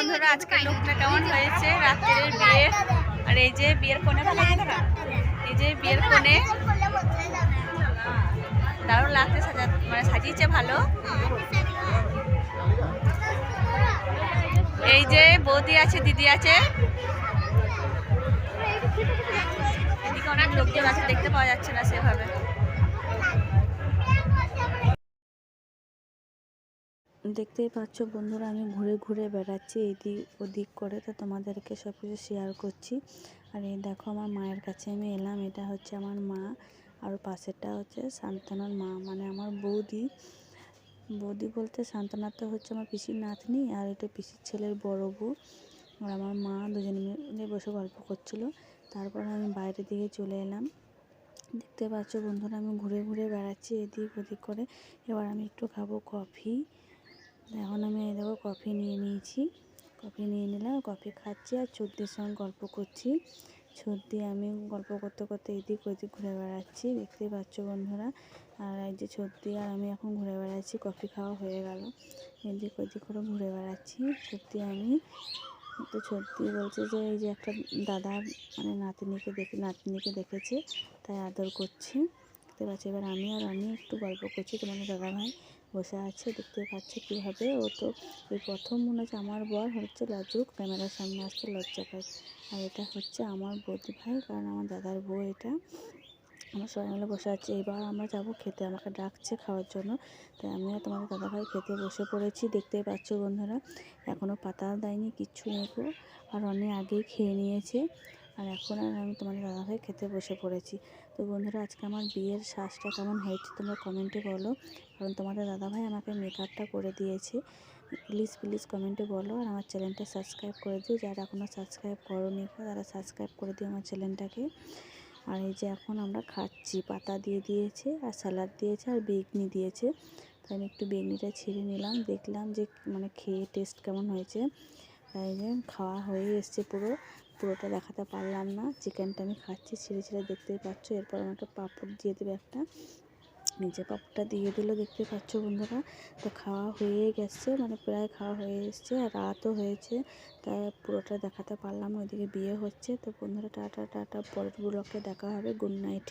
বন্ধুরা, আজকে লোকটা কেমন হয়েছে? রাত্রের বিয়ে। আর এই যে বিয়ের কোণে এই যে বিয়ের কোণে দারুণ লাগছে সাজা মানে সাজিয়েছে ভালো। এই যে বৌদি আছে, দিদি আছে। এদিকে অনেক লোকজন আছে, দেখতে পাওয়া যাচ্ছে না সেভাবে। দেখতেই পাচ্ছ বন্ধুরা, আমি ঘুরে ঘুরে বেড়াচ্ছি এদিক ওদিক করে। তো তোমাদেরকে সব কিছু শেয়ার করছি। আর এই দেখো আমার মায়ের কাছে আমি এলাম। এটা হচ্ছে আমার মা। আর পাশেরটা হচ্ছে শান্তনার মা। মানে আমার বৌদি। বৌদি বলতে শান্তনা তো হচ্ছে আমার পিসির নাতনি আর এটা পিসির ছেলের বড় বউ। আর আমার মা দুজনে মিলে বসে গল্প করছিল। তারপর আমি বাইরের দিকে চলে এলাম। দেখতে পাচ্ছ বন্ধুরা, আমি ঘুরে ঘুরে বেড়াচ্ছি এদিক ওদিক করে। এবার আমি একটু খাব কফি। এখন আমি এই দেখো কফি নিয়ে নিয়েছি। কফি নিয়ে নিলাম, কফি খাচ্ছি আর চর্দির সঙ্গে গল্প করছি। সর্দি আমি গল্প করতে করতে এদিক ওদিক ঘুরে বেড়াচ্ছি, দেখতেই পাচ্ছ বন্ধুরা। আর এই যে সর্দি আর আমি এখন ঘুরে বেড়াচ্ছি, কফি খাওয়া হয়ে গেল। এদিক ওদিক করে ঘুরে বেড়াচ্ছি। সত্যি আমি, তো সত্যি বলছে যে এই যে একটা দাদা মানে নাতনিকে দেখে, নাতনিকে দেখেছে, তাই আদর করছে। দেখতে পাচ্ছি, এবার আমি আর আমি একটু গল্প করছি তোমাদের দাদা ভাই বসে আছে, দেখতে পাচ্ছে কীভাবে। ও তো এই প্রথম মনে হচ্ছে আমার বর হচ্ছে লাজুক, ক্যামেরার সামনে আসতে লজ্জা পায়। আর এটা হচ্ছে আমার বৌদি ভাই, কারণ আমার দাদার বউ এটা। আমরা সবাই মিলে বসে আছি। এবার আমরা যাব খেতে, আমাকে ডাকছে খাওয়ার জন্য। তাই আমিও তোমাদের দাদা ভাই খেতে বসে পড়েছি দেখতেই পাচ্ছ বন্ধুরা। এখনও পাতা দেয়নি, কিচ্ছু নেই। আর অনেক আগেই খেয়ে নিয়েছে। আর এখন আর আমি তোমাদের দাদা ভাই খেতে বসে পড়েছি। তো বন্ধুরা, আজকে আমার বিয়ের শ্বাসটা কেমন হয়েছে তোমরা কমেন্টে বলো। কারণ তোমাদের দাদাভাই আমাকে মেকআপটা করে দিয়েছে। প্লিজ প্লিজ কমেন্টে বলো আর আমার চ্যানেলটা সাবস্ক্রাইব করে দিও। যারা এখনও সাবস্ক্রাইব করোনি তারা সাবস্ক্রাইব করে দিও আমার চ্যানেলটাকে আর এই যে এখন আমরা খাচ্ছি, পাতা দিয়ে দিয়েছে, আর স্যালাড দিয়েছে, আর বেগনি দিয়েছে। তাই আমি একটু বেগনিটা ছিঁড়ে নিলাম, দেখলাম যে মানে খেয়ে টেস্ট কেমন হয়েছে। তাই যে খাওয়া হয়ে এসছে পুরো। পুরোটা দেখাতে পারলাম না। চিকেনটা আমি খাচ্ছি, ছিঁড়ে ছিঁড়ে দেখতেই পাচ্ছ। এরপর আমাকে পাঁপড় দিয়ে দেবে একটা। নিজে পাপড়টা দিয়ে দিলো দেখতে পাচ্ছ বন্ধুরা। তো খাওয়া হয়ে গেছে মানে প্রায় খাওয়া হয়ে এসছে, আর রাতও হয়েছে। তাই পুরোটা দেখাতে পারলাম, ওইদিকে বিয়ে হচ্ছে। তো বন্ধুরা, টাটা টাটা, পরের ব্লকে দেখা হবে। Good night